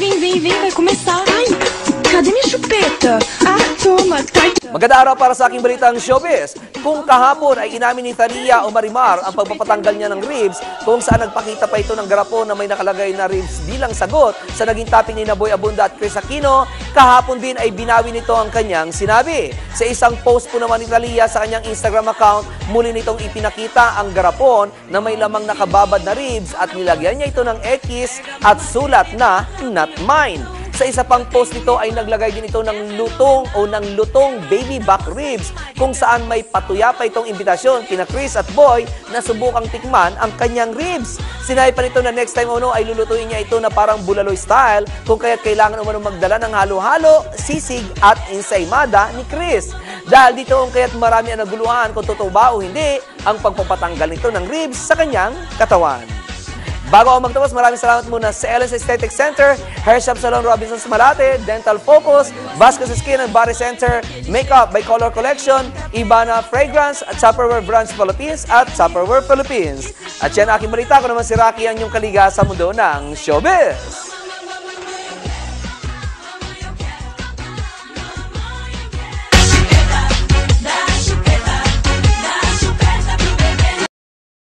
vem, vem, vem, vai começar. Ai, cadê minha chupeta? Maganda araw para sa aking balitang showbiz. Kung kahapon ay inamin ni Thalia o Marimar ang pagpapatanggal niya ng ribs, kung saan nagpakita pa ito ng garapon na may nakalagay na ribs bilang sagot sa naging topic ni Naboy Abunda at Chris Aquino, kahapon din ay binawi nito ang kanyang sinabi. Sa isang post po naman ni Thalia sa kanyang Instagram account, muli nitong ipinakita ang garapon na may lamang nakababad na ribs at nilagyan niya ito ng X at sulat na not mine. Sa isa pang post nito ay naglagay din ito ng lutong o ng lutong baby back ribs kung saan may patuya pa itong imbitasyon kina Chris at Boy na subukang tikman ang kanyang ribs. Sinabi pa nito na next time uno ay lulutuin niya ito na parang bulaloy style kung kaya't kailangan umano magdala ng halo-halo, sisig at ensaymada ni Chris. Dahil dito kung kaya't marami ang naguluhan kung totoo ba o hindi ang pagpapatanggal nito ng ribs sa kanyang katawan. Bago ako magtapos, maraming salamat muna sa Ellis Aesthetic Center, Hair Shop Salon Robinson's Malate, Dental Focus, Vasquez Skin and Body Center, Makeup by Color Collection, Ibana Fragrance, at Tupperware Branch Philippines at Tupperware Philippines. At yan aking balita ko naman si Rocky ang inyong kaliga sa mundo ng showbiz.